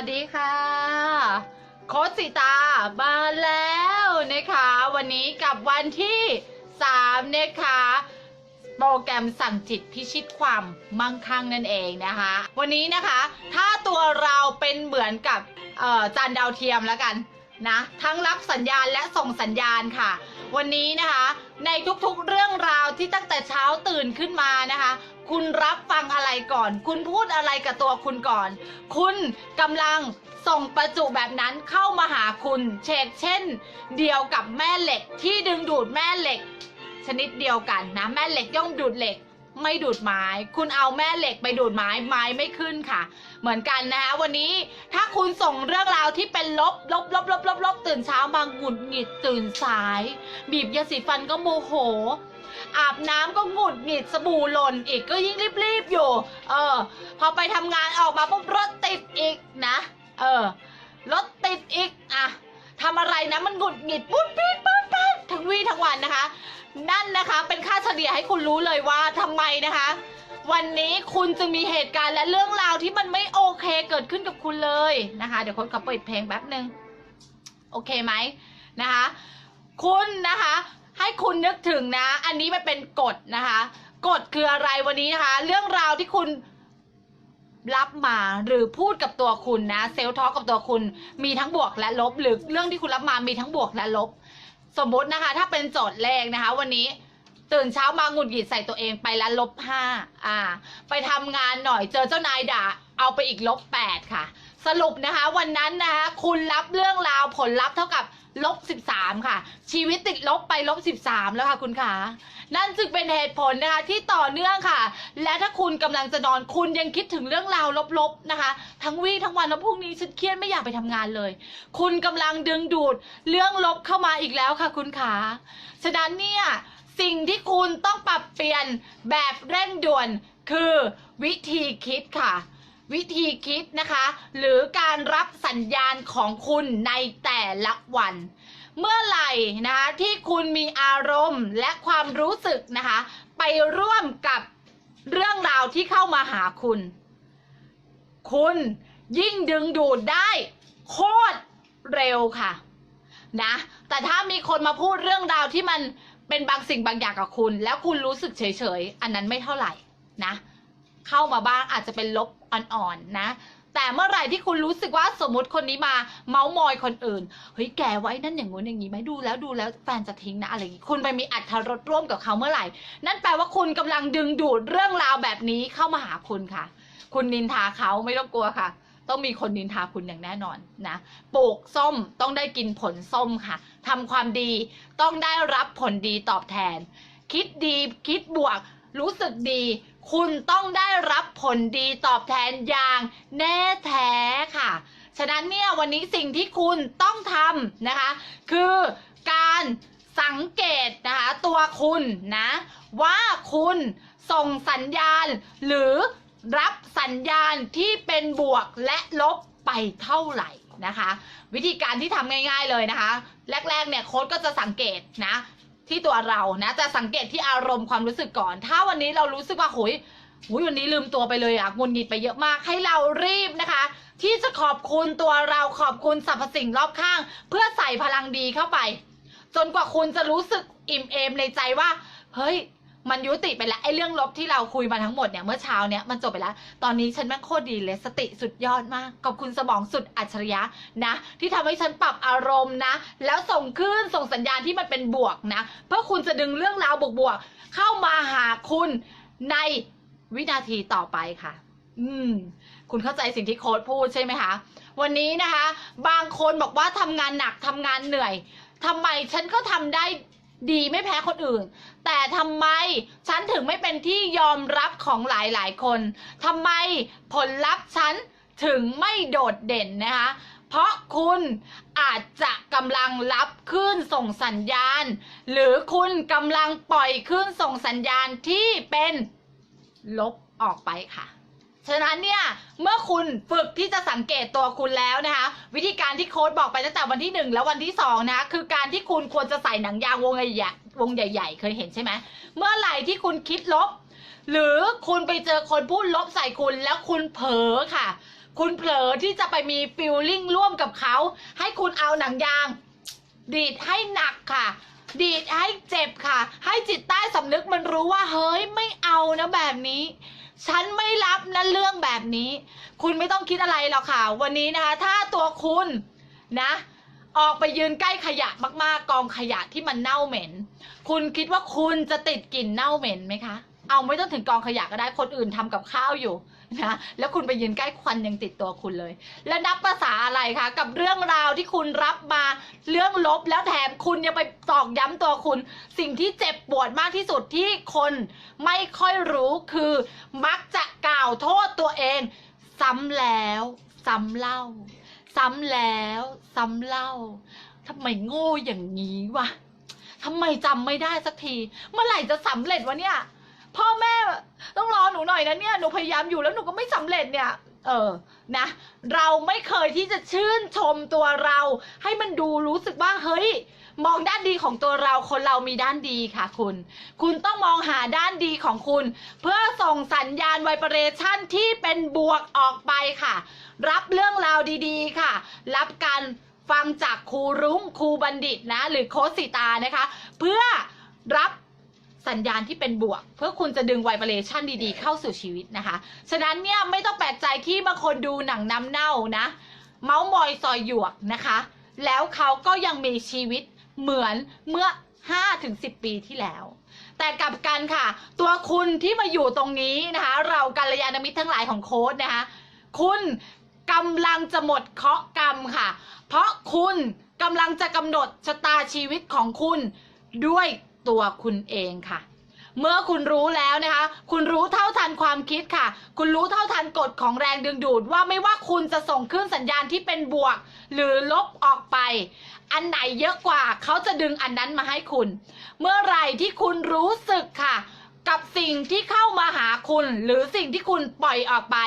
วัสดีค่ะ โคชสิตามาแล้วนะคะ วันนี้กับวันที่3นะคะโปรแกรมสั่งจิตพิชิตความมั่งคั่งนั่นเองนะคะ วันนี้นะคะ ถ้าตัวเราเป็นเหมือนกับจานดาวเทียมแล้วกันนะทั้งรับสัญญาณและส่งสัญญาณค่ะ วันนี้นะคะ ในทุกๆเรื่องราวที่ตั้งแต่เช้าตื่นขึ้นมานะคะ คุณรับฟังอะไรก่อน คุณพูดอะไรกับตัวคุณก่อน คุณกำลังส่งประจุแบบนั้นเข้ามาหาคุณเชกเช่น เดียวกับแม่เหล็กที่ดึงดูดแม่เหล็ก ชนิดเดียวกันนะ แม่เหล็กย่อมดูดเหล็กไม่ดูดไม้ คุณเอาแม่เหล็กไปดูดไม้ ไม้ไม่ขึ้นค่ะ เหมือนกันนะคะวันนี้ถ้าคุณส่งเรื่องราวที่เป็นลบ ลบ ลบ ลบ ลบ ลบ ตื่นเช้ามาหงุดหงิดตื่นสาย บีบยาสีฟันก็โมโห อาบน้ำก็หงุดหงิดสบู่หล่นอีกก็ยิ่งรีบๆอยู่ เออ พอไปทำงานออกมาปุ๊บรถติดอีกนะ เออ รถติดอีกอะทำอะไรนะมันหงุดหงิดปุ๊บปี๊ดปุ๊บปี๊ดทั้งวี่ทั้งวันนะคะ นั่นนะคะเป็นค่าเฉลี่ยให้คุณรู้เลยว่าทำไมนะคะ วันนี้คุณจึงมีเหตุการณ์และเรื่องราวที่มันไม่โอเคเกิดขึ้นกับคุณเลยนะคะ เดี๋ยวคนขอเปิดเพลงแป๊บหนึ่งโอเคไหมนะคะ คุณนะคะ ให้คุณนึกถึงนะ อันนี้มันเป็นกฎนะคะกฎคืออะไรวันนี้นะคะ เรื่องราวที่คุณรับมาหรือพูดกับตัวคุณนะเซลล์ทอกกับตัวคุณมีทั้งบวกและลบ หรือเรื่องที่คุณรับมามีทั้งบวกและลบ สมมตินะคะ ถ้าเป็นโจทย์แรกนะคะ วันนี้ตื่นเช้ามาหงุดหงิดใส่ตัวเองไปแล้วลบห้าอ่า ไปทำงานหน่อยเจอเจ้านายด่า เอาไปอีกลบแปดค่ะ สรุปนะคะ วันนั้นนะคะคุณรับเรื่องราวผลลัพธ์เท่ากับลบสิบสามค่ะ ชีวิตติดลบไปลบสิบสามแล้วค่ะคุณขานั่นจึงเป็นเหตุผลนะคะที่ต่อเนื่องค่ะ และถ้าคุณกำลังจะนอนคุณยังคิดถึงเรื่องราวลบๆนะคะ ทั้งวี่ทั้งวันแล้วพรุ่งนี้ฉันเครียดไม่อยากไปทำงานเลย คุณกำลังดึงดูดเรื่องลบเข้ามาอีกแล้วค่ะ คุณขาฉะนั้นเนี่ยสิ่งที่คุณต้องปรับเปลี่ยนแบบเร่งด่วนคือวิธีคิดค่ะ วิธีคิดนะคะ หรือการรับสัญญาณของคุณในแต่ละวัน เมื่อไหร่นะคะที่คุณมีอารมณ์และความรู้สึกนะคะ ไปร่วมกับเรื่องราวที่เข้ามาหาคุณ คุณยิ่งดึงดูดได้ โคตรเร็วค่ะนะแต่ถ้ามีคนมาพูดเรื่องราวที่มันเป็นบางสิ่งบางอย่างกับคุณ แล้วคุณรู้สึกเฉยๆ อันนั้นไม่เท่าไหร่นะ เข้ามาบ้างอาจจะเป็นลบอ่อนๆนะแต่เมื่อไหร่ที่คุณรู้สึกว่าสมมติคนนี้มาเมาส์มอยคนอื่นเฮ้ยแกไว้นั่นอย่างงู้นอย่างนี้ไหมดูแล้วดูแล้วแฟนจะทิ้งนะอะไรอย่างนี้คุณไปมีอัธรสร่วมกับเขาเมื่อไหร่ นั่นแปลว่าคุณกำลังดึงดูดเรื่องราวแบบนี้เข้ามาหาคุณค่ะ คุณนินทาเขาไม่ต้องกลัวค่ะ ต้องมีคนนินทาคุณอย่างแน่นอนนะปลูกส้มต้องได้กินผลส้มค่ะทำความดีต้องได้รับผลดีตอบแทน คิดดีคิดบวก รู้สึกดี คุณต้องได้รับผลดีตอบแทนอย่างแน่แท้ค่ะ ฉะนั้นเนี่ยวันนี้สิ่งที่คุณต้องทำนะคะ คือการสังเกตนะคะตัวคุณนะว่าคุณส่งสัญญาณหรือรับสัญญาณที่เป็นบวกและลบไปเท่าไหร่นะคะ วิธีการที่ทำง่าย ๆเลยนะคะ แรกๆเนี่ยโค้ดก็จะสังเกตนะ ที่ตัวเรานะจะสังเกตที่อารมณ์ความรู้สึกก่อน ถ้าวันนี้เรารู้สึกว่าโหยหุยวันนี้ลืมตัวไปเลยอะงุนงิดไปเยอะมากให้เรารีบนะคะ ที่จะขอบคุณตัวเราขอบคุณสรรพสิ่งรอบข้าง เพื่อใส่พลังดีเข้าไป จนกว่าคุณจะรู้สึกอิ่มเอมในใจว่า เฮ้ย มันยุติไปแล้วไอ้เรื่องลบที่เราคุยมาทั้งหมดเนี่ยเมื่อเช้าเนี่ยมันจบไปแล้ว ตอนนี้ฉันแม่งโคตรดีเลยสติสุดยอดมากขอบคุณสมองสุดอัจฉริยะนะ ที่ทำให้ฉันปรับอารมณ์นะ แล้วส่งคลื่นส่งสัญญาณที่มันเป็นบวกนะ เพื่อคุณจะดึงเรื่องราวบวกๆเข้ามาหาคุณในวินาทีต่อไปค่ะ อืม คุณเข้าใจสิ่งที่โค้ดพูดใช่ไหมคะ วันนี้นะคะ บางคนบอกว่าทำงานหนักทำงานเหนื่อยทำไมฉันก็ทำได้ ดีไม่แพ้คนอื่น แต่ทำไมฉันถึงไม่เป็นที่ยอมรับของหลายๆคนทำไมผลลัพธ์ฉันถึงไม่โดดเด่นนะคะ เพราะคุณอาจจะกำลังรับคลื่นส่งสัญญาณ หรือคุณกำลังปล่อยคลื่นส่งสัญญาณที่เป็นลบออกไปค่ะ ฉะนั้นเนี่ยเมื่อคุณฝึกที่จะสังเกตตัวคุณแล้วนะคะ วิธีการที่โค้ดบอกไปตั้งแต่วันที่หนึ่งแล้ววันที่สองนะคะคือการที่คุณควรจะใส่หนังยางวงใหญ่วงใหญ่ ๆ เคยเห็นใช่ไหมเมื่อไหร่ที่คุณคิดลบ หรือคุณไปเจอคนพูดลบใส่คุณแล้วคุณเผลอค่ะ คุณเผลอที่จะไปมีฟิลลิ่งร่วมกับเขา ให้คุณเอาหนังยาง ดีดให้หนักค่ะดีดให้เจ็บค่ะ ให้จิตใต้สำนึกมันรู้ว่าเฮ้ยไม่เอานะแบบนี้ ฉันไม่รับนะเรื่องแบบนี้ คุณไม่ต้องคิดอะไรหรอกค่ะ วันนี้นะคะ ถ้าตัวคุณนะ ออกไปยืนใกล้ขยะมากๆ กองขยะที่มันเน่าเหม็น คุณคิดว่าคุณจะติดกลิ่นเน่าเหม็นไหมคะ เอาไม่ต้องถึงกองขยะก็ได้คนอื่นทำกับข้าวอยู่นะแล้วคุณไปยืนใกล้ควันยังติดตัวคุณเลย และนับภาษาอะไรคะกับเรื่องราวที่คุณรับมาเรื่องลบแล้วแถมคุณยังไปตอกย้ำตัวคุณ สิ่งที่เจ็บปวดมากที่สุดที่คนไม่ค่อยรู้คือมักจะกล่าวโทษตัวเอง ซ้ำแล้วซ้ำเล่า ซ้ำแล้วซ้ำเล่าทำไมโง่อย่างนี้วะทำไมจำไม่ได้สักที เมื่อไหร่จะสำเร็จวะเนี่ย พ่อแม่ต้องรอหนูหน่อยนะเนี่ยหนูพยายามอยู่แล้วหนูก็ไม่สำเร็จเนี่ย เออนะ เราไม่เคยที่จะชื่นชมตัวเรา ให้มันดูรู้สึกว่าเฮ้ย มองด้านดีของตัวเราคนเรามีด้านดีค่ะ คุณ คุณต้องมองหาด้านดีของคุณ เพื่อส่งสัญญาณไวเบรชั่นที่เป็นบวกออกไปค่ะ รับเรื่องราวดีๆค่ะ รับการฟังจากครูรุ้งครูบัณฑิตนะ หรือโค้ชสิตานะคะ เพื่อรับ สัญญาณที่เป็นบวก เพื่อคุณจะดึงไวเบรชั่นดีๆ เข้าสู่ชีวิตนะคะ ฉะนั้นเนี่ยไม่ต้องแปลกใจที่บางคนดูหนังน้ำเน่านะ เมาส์มอยซอยหยวกนะคะ แล้วเขาก็ยังมีชีวิตเหมือนเมื่อ 5-10 ปีที่แล้วแต่กลับกันค่ะ ตัวคุณที่มาอยู่ตรงนี้นะคะ เรากัลยาณมิตรทั้งหลายของโค้ดนะคะ คุณกำลังจะหมดเคราะห์กรรมค่ะ เพราะคุณกำลังจะกำหนดชะตาชีวิตของคุณด้วย ตัวคุณเองค่ะ เมื่อคุณรู้แล้วนะคะ คุณรู้เท่าทันความคิดค่ะ คุณรู้เท่าทันกฎของแรงดึงดูดว่าไม่ว่าคุณจะส่งขึ้นสัญญาณที่เป็นบวก หรือลบออกไป อันไหนเยอะกว่าเขาจะดึงอันนั้นมาให้คุณ เมื่อไหร่ที่คุณรู้สึกค่ะ กับสิ่งที่เข้ามาหาคุณ หรือสิ่งที่คุณปล่อยออกไป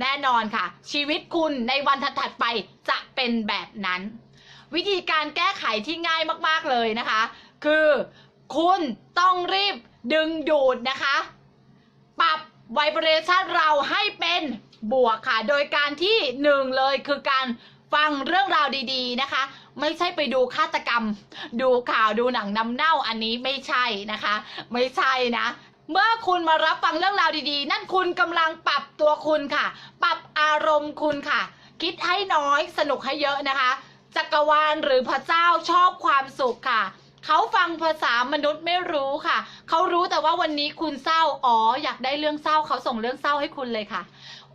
แน่นอนค่ะ ชีวิตคุณในวันถัดๆไปจะเป็นแบบนั้น วิธีการแก้ไขที่ง่ายมากๆเลยนะคะ คือคุณต้องรีบดึงดูดนะคะ ปรับไวเบรชันเราให้เป็นบวกค่ะ โดยการที่หนึ่งเลยคือการฟังเรื่องราวดีๆนะคะ ไม่ใช่ไปดูฆาตกรรม ดูข่าวดูหนังน้ำเน่าอันนี้ไม่ใช่นะคะ ไม่ใช่นะ เมื่อคุณมารับฟังเรื่องราวดีๆ นั่นคุณกำลังปรับตัวคุณค่ะ ปรับอารมณ์คุณค่ะ คิดให้น้อยสนุกให้เยอะนะคะ จักรวาลหรือพระเจ้าชอบความสุขค่ะ เขาฟังภาษามนุษย์ไม่รู้ค่ะ เขารู้แต่ว่าวันนี้คุณเศร้า อ๋อ อยากได้เรื่องเศร้า เขาส่งเรื่องเศร้าให้คุณเลยค่ะ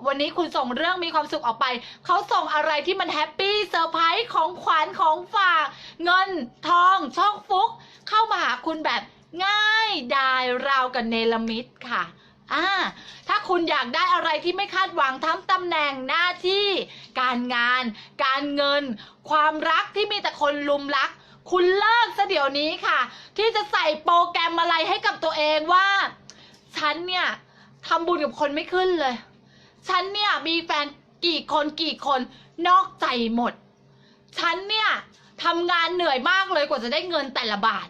วันนี้คุณส่งเรื่องมีความสุขออกไป เขาส่งอะไรที่มันแฮปปี้เซอร์ไพรส์ของขวัญของฝาก เงินทองช่องฟุก เข้ามาหาคุณแบบง่ายดายราวกับเนลมิตค่ะอ่าถ้าคุณอยากได้อะไรที่ไม่คาดหวังทั้งตำแหน่งหน้าที่ การงาน การเงิน ความรักที่มีแต่คนลุมรัก คุณเลิกซะเดี๋ยวนี้ค่ะ ที่จะใส่โปรแกรมอะไรให้กับตัวเองว่า ฉันเนี่ยทำบุญกับคนไม่ขึ้นเลย ฉันเนี่ยมีแฟนกี่คนกี่คนนอกใจหมด ฉันเนี่ยทำงานเหนื่อยมากเลยกว่าจะได้เงินแต่ละบาท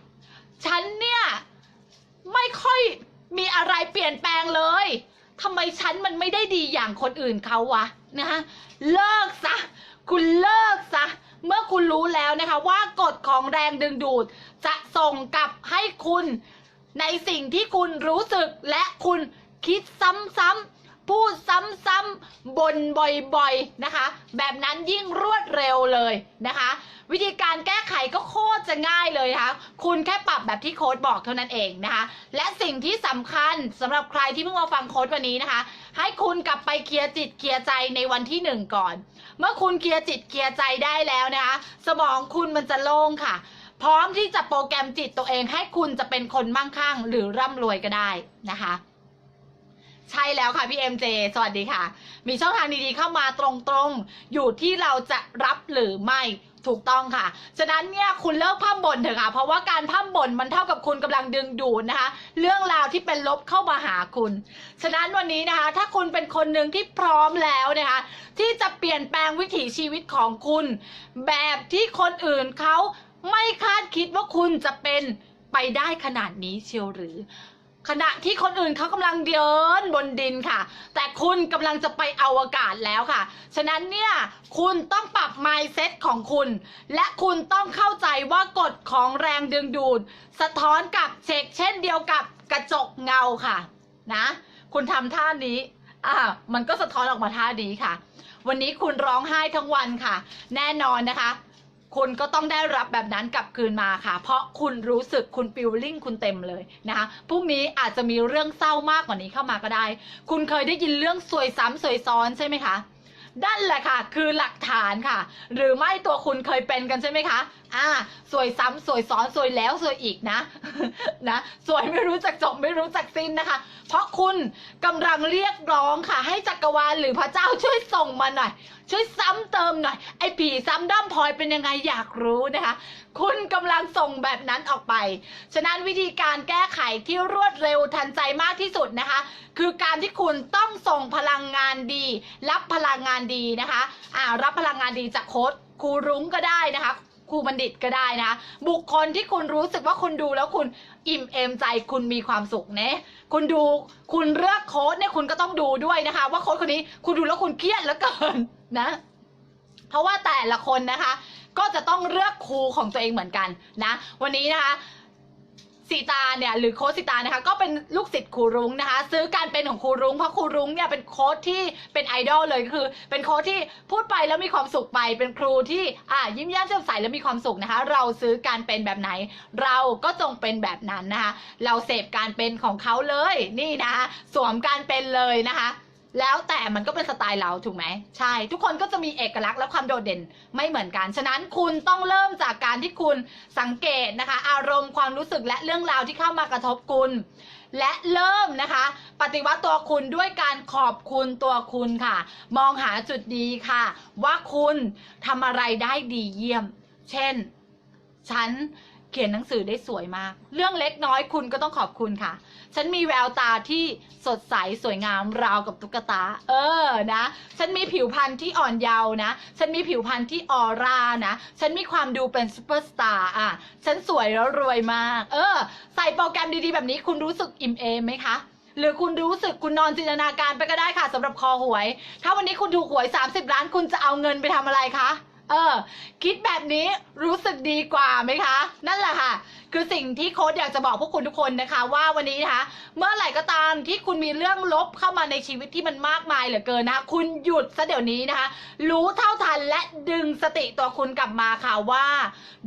ฉันเนี่ยไม่ค่อยมีอะไรเปลี่ยนแปลงเลยทำไมฉันมันไม่ได้ดีอย่างคนอื่นเขาวะนะคะเลิกซะ คุณเลิกซะ เมื่อคุณรู้แล้วนะคะว่ากฎของแรงดึงดูด จะส่งกลับให้คุณในสิ่งที่คุณรู้สึกและคุณคิดซ้ำๆพูดซ้ำๆบ่นบ่อยๆนะคะ แบบนั้นยิ่งรวดเร็วเลยนะคะ วิธีการแก้ไขก็โคตรจะง่ายเลยนะคะคุณแค่ปรับแบบที่โค้ดบอกเท่านั้นเองนะคะ และสิ่งที่สำคัญสำหรับใครที่เพิ่งมาฟังโค้ดวันนี้นะคะ ให้คุณกลับไปเคลียร์จิตเคลียร์ใจในวันที่หนึ่งก่อน เมื่อคุณเคลียร์จิตเคลียร์ใจได้แล้วนะคะ สมองคุณมันจะโล่งค่ะ พร้อมที่จะโปรแกรมจิตตัวเองให้คุณจะเป็นคนมั่งคั่ง หรือร่ำรวยก็ได้นะคะใช่แล้วค่ะพี่เอ็มเจสวัสดีค่ะ มีช่องทางดีๆเข้ามาตรงๆ อยู่ที่เราจะรับหรือไม่ ถูกต้องค่ะ ฉะนั้นเนี่ยคุณเลิกพร่ำบ่นเถอะค่ะ เพราะว่าการพร่ำบ่นมันเท่ากับคุณกำลังดึงดูดนะคะ เรื่องราวที่เป็นลบเข้ามาหาคุณ ฉะนั้นวันนี้นะคะ ถ้าคุณเป็นคนหนึ่งที่พร้อมแล้วนะคะ ที่จะเปลี่ยนแปลงวิถีชีวิตของคุณ แบบที่คนอื่นเขาไม่คาดคิดว่าคุณจะเป็นไปได้ขนาดนี้เชียวหรือ ขณะที่คนอื่นเขากำลังเดินบนดินค่ะ แต่คุณกำลังจะไปอวกาศแล้วค่ะ ฉะนั้นเนี่ยคุณต้องปรับ mindset ของคุณ และคุณต้องเข้าใจว่ากฎของแรงดึงดูด สะท้อนกับเชกเช่นเดียวกับกระจกเงาค่ะนะคุณทำท่านี้อ่ามันก็สะท้อนออกมาท่านี้ค่ะ วันนี้คุณร้องไห้ทั้งวันค่ะ แน่นอนนะคะ คุณก็ต้องได้รับแบบนั้นกลับคืนมาค่ะ เพราะคุณรู้สึกคุณฟิลลิ่งคุณเต็มเลยนะคะพรุ่งนี้อาจจะมีเรื่องเศร้ามากกว่านี้เข้ามาก็ได้ คุณเคยได้ยินเรื่องสวยซ้ำสวยซ้อนใช่ไหมคะ นั่นแหละค่ะ คือหลักฐานค่ะ หรือไม่ตัวคุณเคยเป็นกันใช่ไหมคะ อ่า สวยซ้ำสวยซ้อนสวยแล้วสวยอีกนะ นะ สวยไม่รู้จักจบไม่รู้จักสิ้นนะคะ เพราะคุณกำลังเรียกร้องค่ะ ให้จักรวาลหรือพระเจ้าช่วยส่งมาหน่อย ช่วยซ้ำเติมหน่อย ไอ้ผีซ้ำด้อมพลอยเป็นยังไงอยากรู้นะคะ คุณกำลังส่งแบบนั้นออกไป ฉะนั้นวิธีการแก้ไขที่รวดเร็วทันใจมากที่สุดนะคะ คือการที่คุณต้องส่งพลังงานดี รับพลังงานดีนะคะอ่ารับพลังงานดีจากโค้ดครูรุ้งก็ได้นะคะครูบัณฑิตก็ได้นะ บุคคลที่คุณรู้สึกว่าคุณดูแล้วคุณอิ่มเอมใจคุณมีความสุขเนะคุณดูคุณเลือกโค้ดเนี่ยคุณก็ต้องดูด้วยนะคะ ว่าโค้ดคนนี้คุณดูแล้วคุณเครียดเหลือเกินนะ เพราะว่าแต่ละคนนะคะ ก็จะต้องเลือกครูของตัวเองเหมือนกันนะ วันนี้นะคะสีตาเนี่ยหรือโค้ชสีตานะคะก็เป็นลูกศิษย์ครูรุ้งนะคะ ซื้อการเป็นของครูรุ้งเพราะครูรุ้งเนี่ยเป็นโค้ชที่เป็นไอดอลเลยคือ เป็นโค้ชที่พูดไปแล้วมีความสุขไป เป็นครูที่อ่ายิ้มแย้มแจ่มใสแล้วมีความสุขนะคะ เราซื้อการเป็นแบบไหน เราก็จงเป็นแบบนั้นนะคะ เราเสพการเป็นของเขาเลยนี่นะคะสวมการเป็นเลยนะคะ แล้วแต่มันก็เป็นสไตล์เราถูกไหมใช่ ทุกคนก็จะมีเอกลักษณ์และความโดดเด่นไม่เหมือนกัน ฉะนั้นคุณต้องเริ่มจากการที่คุณสังเกตนะคะ อารมณ์ความรู้สึกและเรื่องราวที่เข้ามากระทบคุณ และเริ่มนะคะ ปฏิวัติตัวคุณด้วยการขอบคุณตัวคุณค่ะ มองหาจุดดีค่ะ ว่าคุณทำอะไรได้ดีเยี่ยม เช่น ฉันเขียนหนังสือได้สวยมาก เรื่องเล็กน้อยคุณก็ต้องขอบคุณค่ะ ฉันมีแววตาที่สดใสสวยงามราวกับตุ๊กตา เออนะ ฉันมีผิวพรรณที่อ่อนเยาว์นะ ฉันมีผิวพรรณที่ออร่านะ ฉันมีความดูเป็นซูเปอร์สตาร์อะ ฉันสวยแล้วรวยมาก เออ ใส่โปรแกรมดีๆ แบบนี้คุณรู้สึกอิ่มเอมไหมคะหรือคุณรู้สึกคุณนอนจินตนาการไปก็ได้ค่ะสำหรับคอหวย ถ้าวันนี้คุณถูกหวย 30 ล้านคุณจะเอาเงินไปทำอะไรคะ เออ คิดแบบนี้รู้สึกดีกว่าไหมคะ นั่นแหละค่ะ คือสิ่งที่โค้ดอยากจะบอกพวกคุณทุกคนนะคะ ว่าวันนี้นะคะ เมื่อไหร่ก็ตามที่คุณมีเรื่องลบเข้ามาในชีวิตที่มันมากมายเหลือเกินนะคะ คุณหยุดซะเดี๋ยวนี้นะคะ รู้เท่าทันและดึงสติตัวคุณกลับมาค่ะว่า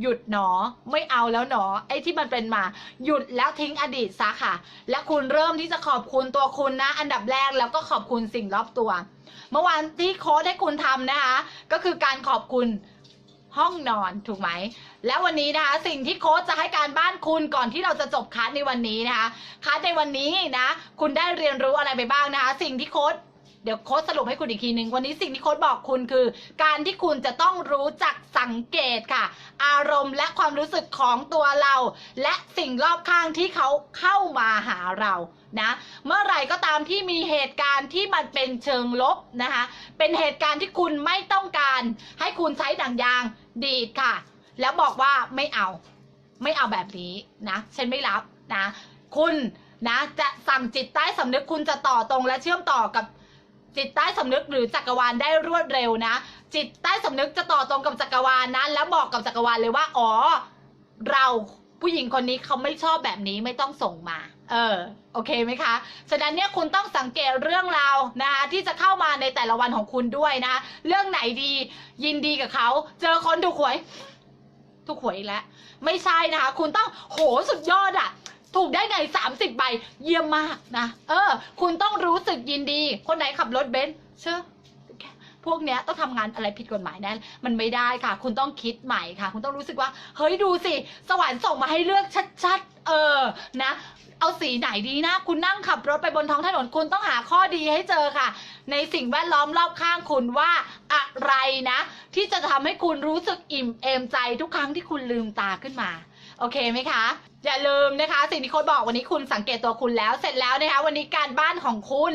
หยุดหนอไม่เอาแล้วหนอไอ้ที่มันเป็นมา หยุดแล้วทิ้งอดีตซะค่ะ และคุณเริ่มที่จะขอบคุณตัวคุณนะ อันดับแรกแล้วก็ขอบคุณสิ่งรอบตัว เมื่อวานที่โค้ดให้คุณทำนะคะ ก็คือการขอบคุณ ห้องนอนถูกไหม แล้ววันนี้นะคะสิ่งที่โค้ชจะให้การบ้านคุณก่อนที่เราจะจบคัสในวันนี้นะคะคัสในวันนี้นะ คุณได้เรียนรู้อะไรไปบ้างนะคะ สิ่งที่โค้ช เดี๋ยวโค้ชสรุปให้คุณอีกทีหนึ่งวันนี้สิ่งที่โค้ชบอกคุณคือ การที่คุณจะต้องรู้จักสังเกตค่ะ อารมณ์และความรู้สึกของตัวเรา และสิ่งรอบข้างที่เขาเข้ามาหาเรานะเมื่อไหร่ก็ตามที่มีเหตุการณ์ที่มันเป็นเชิงลบนะคะเป็นเหตุการณ์ที่คุณไม่ต้องการ ให้คุณใช้ดั่งยางดีดค่ะ แล้วบอกว่าไม่เอาไม่เอาแบบนี้นะฉันไม่รับนะ คุณนะจะสั่งจิตใต้สำนึกคุณจะต่อตรงและเชื่อมต่อกับ จิตใต้สำนึกหรือจักรวาลได้รวดเร็วนะ จิตใต้สำนึกจะต่อตรงกับจักรวาลนะแล้วบอกกับจักรวาลเลยว่า อ๋อ เราผู้หญิงคนนี้เขาไม่ชอบแบบนี้ไม่ต้องส่งมา เออ โอเคไหมคะ ฉะนั้นเนี่ยคุณต้องสังเกตเรื่องราวนะคะที่จะเข้ามาในแต่ละวันของคุณด้วยนะ เรื่องไหนดี ยินดีกับเขา เจอคนถูกหวย ถูกหวยแล้ว ไม่ใช่นะคะ คุณต้องโหสุดยอดอะ ถูกได้ไง 30ใบเยี่ยมมากนะ เออ คุณต้องรู้สึกยินดี คนไหนขับรถเบนซ์เชื่อพวกเนี้ยต้องทำงานอะไรผิดกฎหมายแน่มันไม่ได้ค่ะ คุณต้องคิดใหม่ค่ะ คุณต้องรู้สึกว่า เฮ้ยดูสิ สวรรค์ส่งมาให้เลือกชัดๆ เออ นะ เอาสีไหนดีนะ คุณนั่งขับรถไปบนท้องถนน คุณต้องหาข้อดีให้เจอค่ะ ในสิ่งแวดล้อมรอบข้างคุณว่าอะไรนะ ที่จะทำให้คุณรู้สึกอิ่มเอมใจทุกครั้งที่คุณลืมตาขึ้นมา โอเคไหมคะ อย่าลืมนะคะ สิ่งที่โค้ดบอกวันนี้คุณสังเกตตัวคุณแล้วเสร็จแล้วนะคะ วันนี้การบ้านของคุณ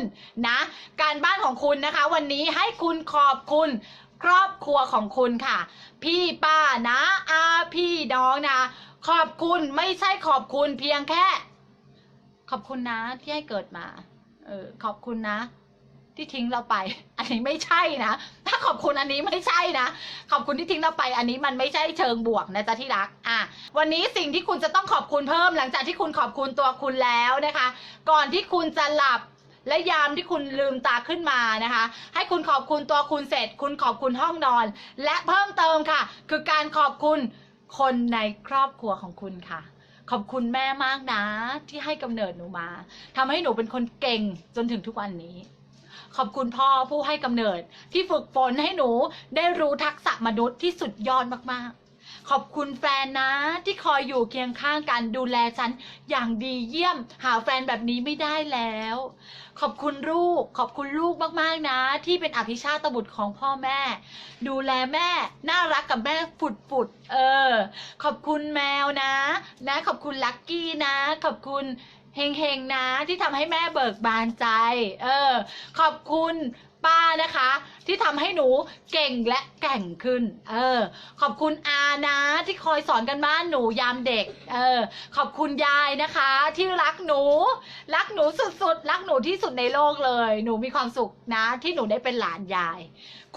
นะ การบ้านของคุณนะคะ วันนี้ให้คุณขอบคุณครอบครัวของคุณค่ะ พี่ป้านะอาพี่น้องนะขอบคุณไม่ใช่ขอบคุณเพียงแค่ ขอบคุณนะที่ให้เกิดมา เออขอบคุณนะ ที่ทิ้งเราไป อันนี้ไม่ใช่นะ ถ้าขอบคุณอันนี้ไม่ใช่นะ ขอบคุณที่ทิ้งเราไป อันนี้มันไม่ใช่เชิงบวกนะจ๊ะที่รัก อะ วันนี้สิ่งที่คุณจะต้องขอบคุณเพิ่มหลังจากที่คุณขอบคุณตัวคุณแล้วนะคะ ก่อนที่คุณจะหลับและยามที่คุณลืมตาขึ้นมานะคะ ให้คุณขอบคุณตัวคุณเสร็จ คุณขอบคุณห้องนอน และเพิ่มเติมค่ะ คือการขอบคุณคนในครอบครัวของคุณค่ะ ขอบคุณแม่มากนะ ที่ให้กำเนิดหนูมาทำให้หนูเป็นคนเก่งจนถึงทุกวันนี้ ขอบคุณพ่อผู้ให้กำเนิด ที่ฝึกฝนให้หนูได้รู้ทักษะมนุษย์ที่สุดยอดมากๆ ขอบคุณแฟนนะที่คอยอยู่เคียงข้างกันดูแลฉันอย่างดีเยี่ยม หาแฟนแบบนี้ไม่ได้แล้ว ขอบคุณลูก ขอบคุณลูกมากๆนะ ที่เป็นอภิชาตบุตรของพ่อแม่ ดูแลแม่ น่ารักกับแม่ฝุดฝุดๆเออ ขอบคุณแมวนะ นะ ขอบคุณลักกี้นะ ขอบคุณ เฮงๆนะที่ทำให้แม่เบิกบานใจ เออ ขอบคุณป้านะคะ ที่ทำให้หนูเก่งและแก่งขึ้น เออ ขอบคุณอานะที่คอยสอนกันบ้านหนูยามเด็ก เออ ขอบคุณยายนะคะ ที่รักหนู รักหนูสุดๆ รักหนูที่สุดในโลกเลย หนูมีความสุขนะ ที่หนูได้เป็นหลานยาย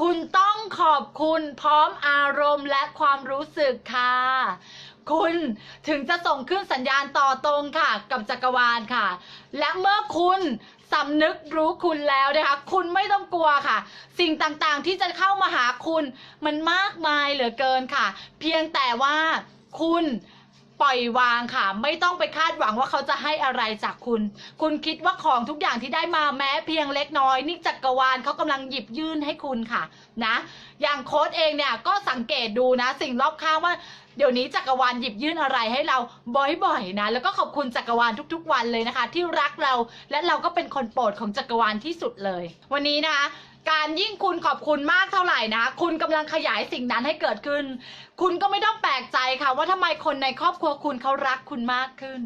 คุณต้องขอบคุณพร้อมอารมณ์และความรู้สึกค่ะ คุณถึงจะส่งขึ้นสัญญาณต่อตรงค่ะ กับจักรวาลค่ะ และเมื่อคุณสำนึกรู้คุณแล้วนะคะ คุณไม่ต้องกลัวค่ะ สิ่งต่างๆที่จะเข้ามาหาคุณ มันมากมายเหลือเกินค่ะ เพียงแต่ว่าคุณ ปล่อยวางค่ะ ไม่ต้องไปคาดหวังว่าเขาจะให้อะไรจากคุณ คุณคิดว่าของทุกอย่างที่ได้มาแม้เพียงเล็กน้อย นี่จักรวาลเขากำลังหยิบยื่นให้คุณค่ะนะ อย่างโค้ดเองเนี่ยก็สังเกตดูนะ สิ่งรอบข้างว่าเดี๋ยวนี้จักรวาลหยิบยื่นอะไรให้เราบ่อยๆนะ แล้วก็ขอบคุณจักรวาลทุกๆ วันเลยนะคะ ที่รักเราและเราก็เป็นคนโปรดของจักรวาลที่สุดเลย วันนี้นะคะ การยิ่งคุณขอบคุณมากเท่าไหร่นะ คุณกำลังขยายสิ่งนั้นให้เกิดขึ้น คุณก็ไม่ต้องแปลกใจค่ะ ว่าทำไมคนในครอบครัวคุณเขารักคุณมากขึ้น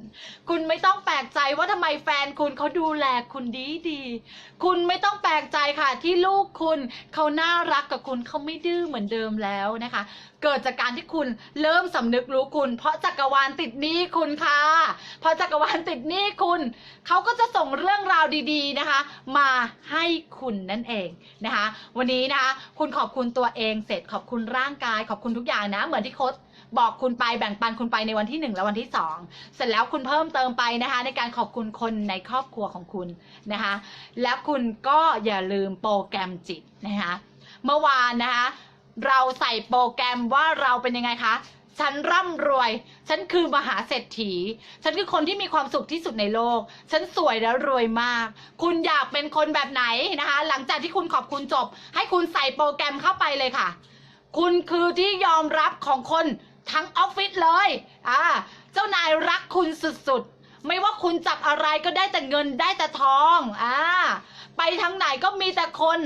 คุณไม่ต้องแปลกใจว่าทำไมแฟนคุณเขาดูแลคุณดีดีๆคุณไม่ต้องแปลกใจค่ะที่ลูกคุณเขาน่ารักกับคุณเขาไม่ดื้อเหมือนเดิมแล้วนะคะ เกิดจากการที่คุณเริ่มสำนึกรู้คุณ เพราะจักรวาลติดหนี้คุณค่ะ เพอจักรวาลติดหนี้คุณ เขาก็จะส่งเรื่องราวดีๆนะคะ มาให้คุณนั่นเองนะคะ วันนี้นะคะ คุณขอบคุณตัวเองเสร็จขอบคุณร่างกาย ขอบคุณทุกอย่างนะ เหมือนที่โค้ชบอกคุณไปแบ่งปันคุณไปในวันที่หนึ่งและวันที่สองเสร็จแล้วคุณเพิ่มเติมไปนะคะ ในการขอบคุณคนในครอบครัวของคุณนะคะ แล้วคุณก็อย่าลืมโปรแกรมจิตนะคะ เมื่อวานนะคะ เราใส่โปรแกรมว่าเราเป็นยังไงคะ ฉันร่ำรวย ฉันคือมหาเศรษฐี ฉันคือคนที่มีความสุขที่สุดในโลก ฉันสวยและรวยมาก คุณอยากเป็นคนแบบไหนนะคะ หลังจากที่คุณขอบคุณจบ ให้คุณใส่โปรแกรมเข้าไปเลยค่ะ คุณคือที่ยอมรับของคนทั้งออฟฟิศเลย อ่า เจ้านายรักคุณสุดๆ ไม่ว่าคุณจับอะไรก็ได้แต่เงินได้แต่ทอง อ่า ไปทางไหนก็มีแต่คน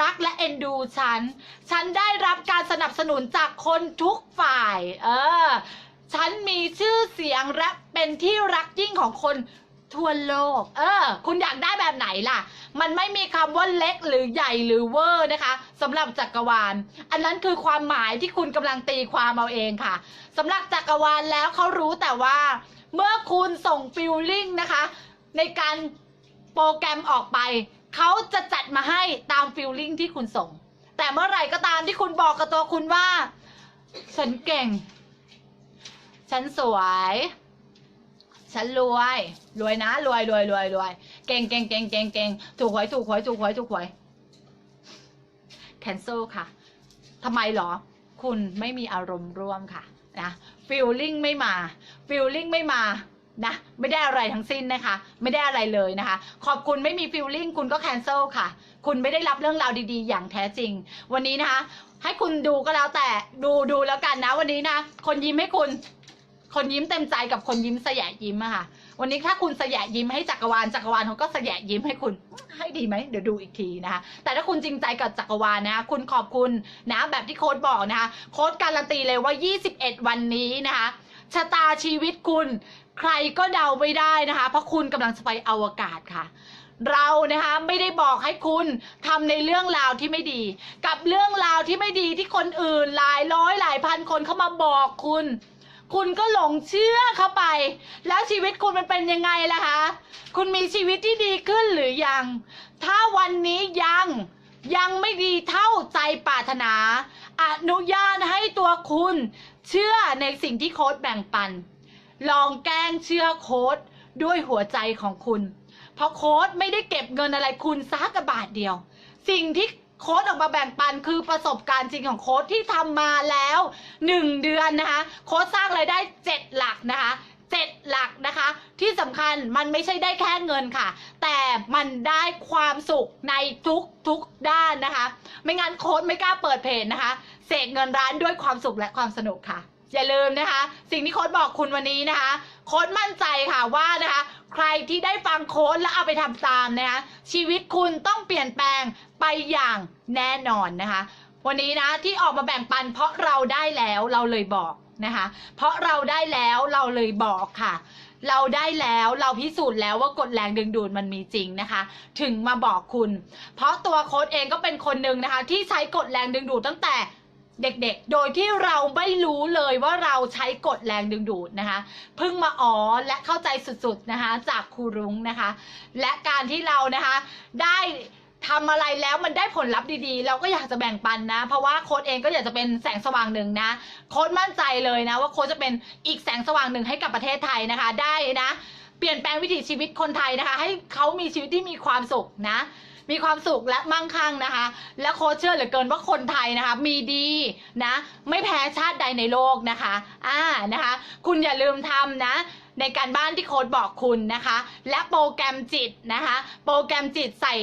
รักและเอ็นดูฉัน ฉันได้รับการสนับสนุนจากคนทุกฝ่าย เออ ฉันมีชื่อเสียงและเป็นที่รักยิ่งของคนทั่วโลก เออ คุณอยากได้แบบไหนล่ะ มันไม่มีคำว่าเล็กหรือใหญ่หรือเวอร์นะคะสำหรับจักรวาล อันนั้นคือความหมายที่คุณกำลังตีความเอาเองค่ะสำหรับจักรวาลแล้วเขารู้แต่ว่า เมื่อคุณส่งฟิลลิ่งนะคะ ในการโปรแกรมออกไป เขาจะจัดมาให้ตามฟิลลิ่งที่คุณส่ง แต่เมื่อไหร่ก็ตามที่คุณบอกกับตัวคุณว่า ฉันเก่ง ฉันสวย ฉันรวย รวยนะ รวยรวยรวยรวยเก่งเก่งเก่งเก่งเก่งถูกหวยถูกหวยถูกหวยถูกหวย cancel ค่ะทำไมหรอ คุณไม่มีอารมณ์ร่วมค่ะนะ feeling ไม่มา feeling ไม่มา นะไม่ได้อะไรทั้งสิ้นนะคะ ไม่ได้อะไรเลยนะคะ ขอบคุณไม่มี feeling คุณก็ cancel ค่ะ คุณไม่ได้รับเรื่องราวดีๆ อย่างแท้จริง วันนี้นะคะ ให้คุณดูก็แล้วแต่ดูดูแล้วกันนะ วันนี้นะ คนยิ้มให้คุณ คนยิ้มเต็มใจกับคนยิ้มแสยะยิ้มอะค่ะ วันนี้ถ้าคุณแสยะยิ้มให้จักรวาลจักรวาลเขาก็แสยะยิ้มให้คุณให้ดีไหมเดี๋ยวดูอีกทีนะคะแต่ถ้าคุณจริงใจกับจักรวาลนะคะคุณขอบคุณนะแบบที่โค้ดบอกนะคะโค้ดการันตีเลยว่า 21 วันนี้นะคะชะตาชีวิตคุณ ใครก็เดาไม่ได้นะคะ เพราะคุณกำลังจะไปอวกาศค่ะ เรานะคะไม่ได้บอกให้คุณทำในเรื่องราวที่ไม่ดี กับเรื่องราวที่ไม่ดีที่คนอื่นหลายร้อยหลายพันคนเข้ามาบอกคุณ คุณก็หลงเชื่อเข้าไป แล้วชีวิตคุณมันเป็นยังไงล่ะคะ คุณมีชีวิตที่ดีขึ้นหรือยัง ถ้าวันนี้ยังยังไม่ดีเท่าใจปรารถนา อนุญาตให้ตัวคุณเชื่อในสิ่งที่โค้ดแบ่งปัน ลองแกล้งเชื่อโค้ดด้วยหัวใจของคุณ เพราะโค้ดไม่ได้เก็บเงินอะไรคุณซักกระบาทเดียว สิ่งที่โค้ดออกมาแบ่งปันคือประสบการณ์จริงของโค้ดที่ทำมาแล้วหนึ่งเดือนนะคะ โค้ดสร้างรายได้เจ็ดหลักนะคะเจ็ดหลักนะคะ ที่สำคัญมันไม่ใช่ได้แค่เงินค่ะ แต่มันได้ความสุขในทุกทุกๆด้านนะคะ ไม่งั้นโค้ดไม่กล้าเปิดเพจนะคะ เสกเงินร้านด้วยความสุขและความสนุกค่ะ อย่าลืมนะคะ สิ่งที่โค้ดบอกคุณวันนี้นะคะ โค้ดมั่นใจค่ะว่านะคะ ใครที่ได้ฟังโค้ดแล้วเอาไปทำตามนะคะ ชีวิตคุณต้องเปลี่ยนแปลงไปอย่างแน่นอนนะคะ วันนี้นะที่ออกมาแบ่งปัน เพราะเราได้แล้วเราเลยบอกนะคะ เพราะเราได้แล้วเราเลยบอกค่ะ เราได้แล้วเราพิสูจน์แล้วว่ากฎแรงดึงดูดมันมีจริงนะคะ ถึงมาบอกคุณ เพราะตัวโค้ดเองก็เป็นคนหนึ่งนะคะ ที่ใช้กฎแรงดึงดูดตั้งแต่ เด็กๆ โดยที่เราไม่รู้เลยว่าเราใช้กฎแรงดึงดูดนะคะ เพิ่งมาอ๋อและเข้าใจสุดๆนะคะ จากครูรุ้งนะคะ และการที่เรานะคะ ได้ทำอะไรแล้วมันได้ผลลัพธ์ดีๆ เราก็อยากจะแบ่งปันนะ เพราะว่าโค้ดเองก็อยากจะเป็นแสงสว่างหนึ่งนะ โค้ดมั่นใจเลยนะ ว่าโค้ดจะเป็นอีกแสงสว่างหนึ่งให้กับประเทศไทยนะคะ ได้นะ เปลี่ยนแปลงวิถีชีวิตคนไทยนะคะ ให้เขามีชีวิตที่มีความสุขนะ มีความสุขและมั่งคั่งนะคะ และโค้ชเชื่อเหลือเกินว่าคนไทยนะคะ มีดีนะ ไม่แพ้ชาติใดในโลกนะคะอ่านะคะ คุณอย่าลืมทำนะในการบ้านที่โค้ดบอกคุณนะคะ และโปรแกรมจิตนะคะ โปรแกรมจิตใส่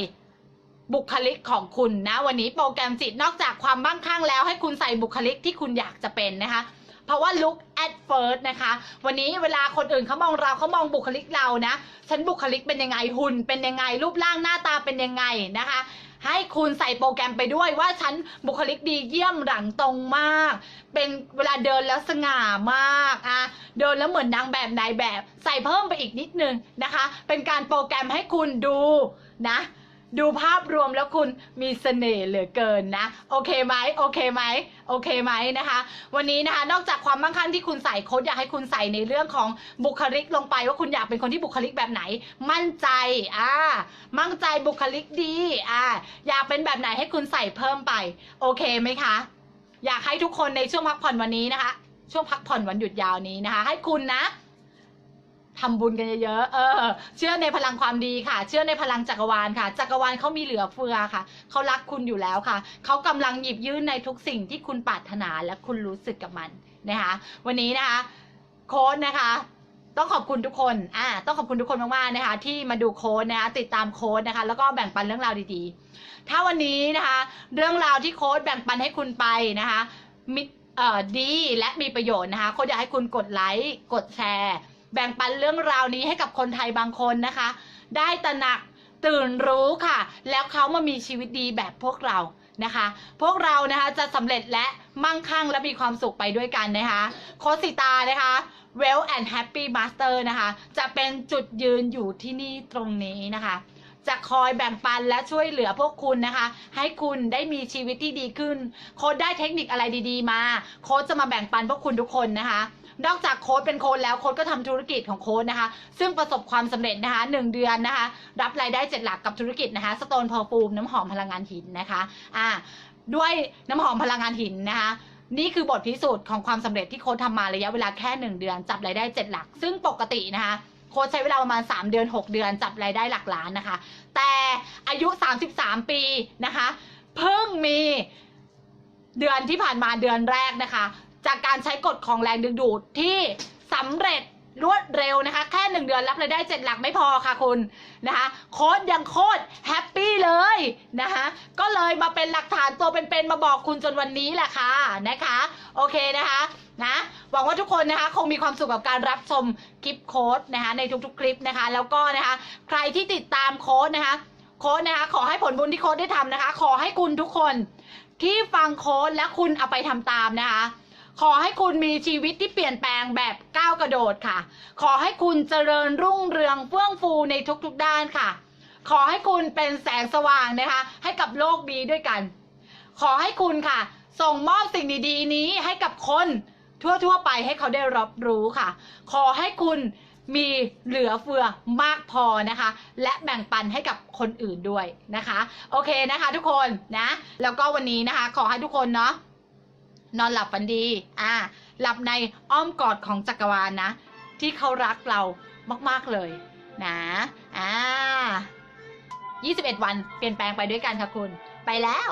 บุคลิกของคุณนะ วันนี้โปรแกรมจิตนอกจากความมั่งคั่งแล้วให้คุณใส่บุคลิกที่คุณอยากจะเป็นนะคะ เพราะว่า look at first นะคะ วันนี้เวลาคนอื่นเขามองเราเขามองบุคลิกเรานะ ฉันบุคลิกเป็นยังไงหุ่นเป็นยังไงรูปร่างหน้าตาเป็นยังไงนะคะให้คุณใส่โปรแกรมไปด้วยว่าฉันบุคลิกดีเยี่ยมหลังตรงมาก เป็นเวลาเดินแล้วสง่ามากอะเดินแล้วเหมือนนางแบบนายแบบ ใส่เพิ่มไปอีกนิดนึงนะคะ เป็นการโปรแกรมให้คุณดูนะ ดูภาพรวมแล้วคุณมีเสน่ห์เหลือเกินนะ โอเคไหมโอเคไหมโอเคไหมนะคะ วันนี้นะคะ นอกจากความมั่งคั่งที่คุณใส่โค้ดอยากให้คุณใส่ในเรื่องของบุคลิกลงไป ว่าคุณอยากเป็นคนที่บุคลิกแบบไหน มั่นใจอ่ามั่นใจบุคลิกดีอ่าอยากเป็นแบบไหนให้คุณใส่เพิ่มไป โอเคไหมคะ อยากให้ทุกคนในช่วงพักผ่อนวันนี้นะคะ ช่วงพักผ่อนวันหยุดยาวนี้นะคะ ให้คุณนะ ทำบุญกันเยอะๆ เออ เชื่อในพลังความดีค่ะ เชื่อในพลังจักรวาลค่ะ จักรวาลเขามีเหลือเฟือค่ะ เขารักคุณอยู่แล้วค่ะ เขากำลังหยิบยื่นในทุกสิ่งที่คุณปรารถนาและคุณรู้สึกกับมันนะคะ วันนี้นะคะ โค้ดนะคะ ต้องขอบคุณทุกคน อ่า ต้องขอบคุณทุกคนมากๆนะคะ ที่มาดูโค้ดนะคะ ติดตามโค้ดนะคะ แล้วก็แบ่งปันเรื่องราวดีๆ ถ้าวันนี้นะคะ เรื่องราวที่โค้ดแบ่งปันให้คุณไปนะคะมิเอ่อดีและมีประโยชน์นะคะโค้ดอยากให้คุณกดไลค์ กดแชร์ แบ่งปันเรื่องราวนี้ให้กับคนไทยบางคนนะคะ ได้ตระหนักตื่นรู้ค่ะ แล้วเขามามีชีวิตดีแบบพวกเรานะคะ พวกเรานะคะจะสำเร็จและมั่งคั่งและมีความสุขไปด้วยกันนะคะ โคสิตานะคะ Well and Happy Master นะคะ จะเป็นจุดยืนอยู่ที่นี่ตรงนี้นะคะ จะคอยแบ่งปันและช่วยเหลือพวกคุณนะคะ ให้คุณได้มีชีวิตที่ดีขึ้น โค้ดได้เทคนิคอะไรดี ๆ มา โค้ดจะมาแบ่งปันพวกคุณทุกคนนะคะ นอกจากโค้ดเป็นโค้ดแล้วโค้ดก็ทำธุรกิจของโค้ดนะคะ ซึ่งประสบความสำเร็จนะคะหนึ่งเดือนนะคะ รับรายได้เจ็ดหลักกับธุรกิจนะคะสโตนพอฟูมน้ำหอมพลังงานหินนะคะอ่าด้วยน้ำหอมพลังงานหินนะคะนี่คือบทพิสูจน์ของความสำเร็จที่โค้ดทำมาระยะเวลาแค่หนึ่งเดือน จับรายได้เจ็ดหลัก ซึ่งปกตินะคะโค้ดใช้เวลาประมาณ 3 เดือน 6 เดือนจับรายได้หลักล้านนะคะ แต่อายุ 33 ปีนะคะ เพิ่งมีเดือนที่ผ่านมาเดือนแรกนะคะ จากการใช้กฎของแรงดึงดูดที่สำเร็จรวดเร็วนะคะ แค่หนึ่งเดือนรับรายได้เจ็ดหลักไม่พอค่ะคุณนะคะโค้ดยังโคตรแฮปปี้เลยนะคะก็เลยมาเป็นหลักฐานตัวเป็นๆมาบอกคุณจนวันนี้แหละค่ะนะคะ โอเคนะคะนะหวังว่าทุกคนนะคะคงมีความสุขกับการรับชมคลิปโค้ดนะคะในทุกๆคลิปนะคะ แล้วก็นะคะใครที่ติดตามโค้ดนะคะโค้ดนะคะขอให้ผลบุญที่โค้ดได้ทำนะคะ ขอให้คุณทุกคนที่ฟังโค้ดและคุณเอาไปทำตามนะคะ ขอให้คุณมีชีวิตที่เปลี่ยนแปลงแบบก้าวกระโดดค่ะ ขอให้คุณเจริญรุ่งเรืองเฟื่องฟูในทุกๆด้านค่ะ ขอให้คุณเป็นแสงสว่างนะคะ ให้กับโลกนี้ด้วยกัน ขอให้คุณค่ะ ส่งมอบสิ่งดีๆ นี้ให้กับคนทั่วๆ ไปให้เขาได้รับรู้ค่ะ ขอให้คุณมีเหลือเฟือมากพอนะคะ และแบ่งปันให้กับคนอื่นด้วยนะคะ โอเคนะคะทุกคนนะ แล้วก็วันนี้นะคะ ขอให้ทุกคนเนาะ นอนหลับฝันดี อ่า หลับในอ้อมกอดของจักรวาลนะ ที่เขารักเรามาก ๆ เลย นะ อ่า 21 วันเปลี่ยนแปลงไปด้วยกันค่ะคุณ ไปแล้ว